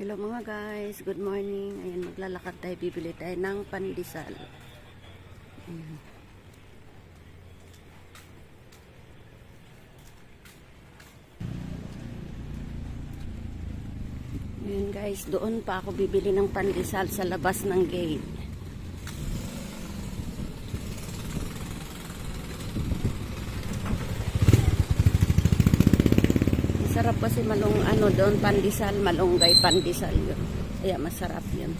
Hello mga guys, good morning. Ayan, maglalakad tayo, bibili tayo ng pandesal. Ayan. Guys, doon pa ako bibili ng pandesal sa labas ng gate. Masarap kasi malong ano doon pandesal, malunggay pandesal yun. Kaya masarap yun.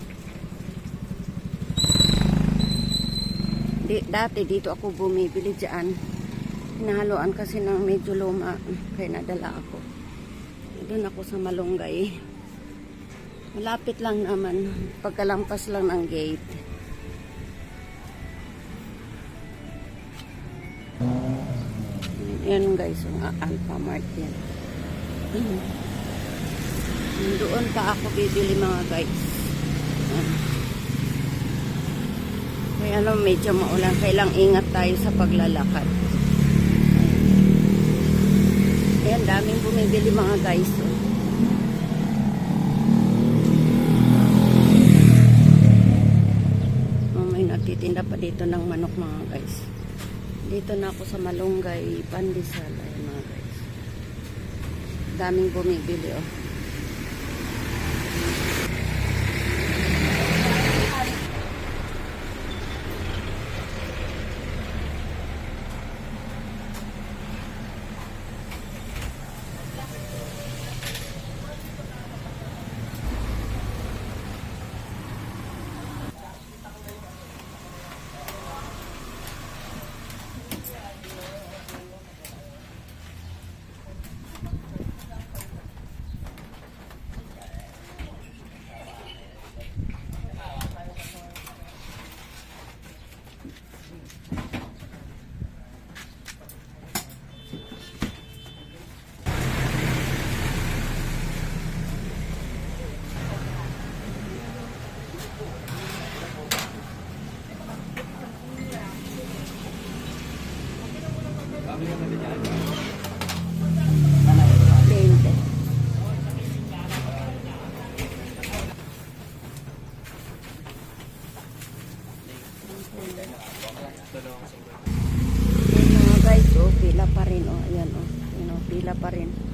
Di, dati dito ako bumibili dyan. Hinahaluan kasi ng medyo luma. Kaya nadala ako. Doon ako sa malunggay. Malapit lang naman. Pagkalampas lang ng gate. Yan guys, yung Alpha Mart yan. Doon pa ako bibili mga guys. May ano, medyo maulan. Kailang ingat tayo sa paglalakad. Ayan, daming bumibili mga guys. oh. Nagtitinda pa dito ng manok mga guys. Dito na ako sa Malunggay, Pandesal. Ayan. Daming bumibili oh. Ayan mga guys, oh, pila pa rin, oh. Ayan, oh. Ayan, oh, pila pa rin.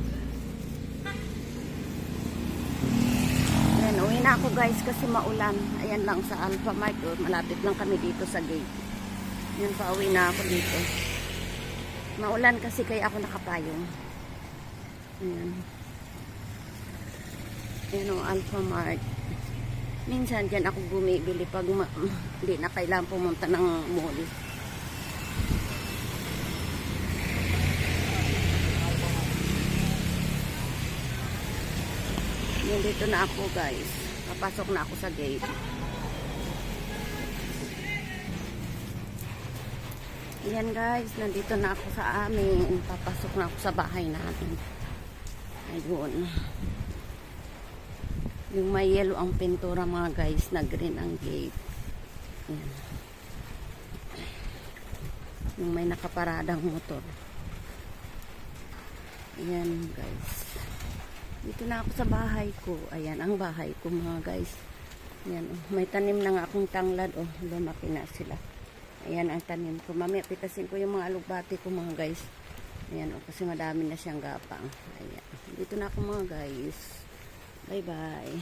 Ako guys kasi maulan. Ayan lang sa Alpha Mart, oh. Malapit lang kami dito sa gate. Ayan, pauwi na ako dito. Maulan kasi kaya ako nakapayong. Ayan. Ayan o, Alpha Mart. Minsan dyan ako bumibili pag hindi na kailangan pumunta ng mall. Yan, dito na ako guys. Papasok na ako sa gate. Yan guys, nandito na ako sa amin. Papasok na ako sa bahay natin. Ayun. Yung may yellow ang pintura mga guys, na green ang gate. Yan. Yung may nakaparadang motor. Yan guys. Dito na ako sa bahay ko. Ayan, ang bahay ko mga guys. Yan, oh. may tanim na nga akong tanglad. Oh, lumaki na sila. Ayan ang tanim ko. Mamaya pitasin ko yung mga alugbati ko mga guys. Ayan o, kasi madami na siyang gapang. Ayan. Dito na ako mga guys. Bye bye.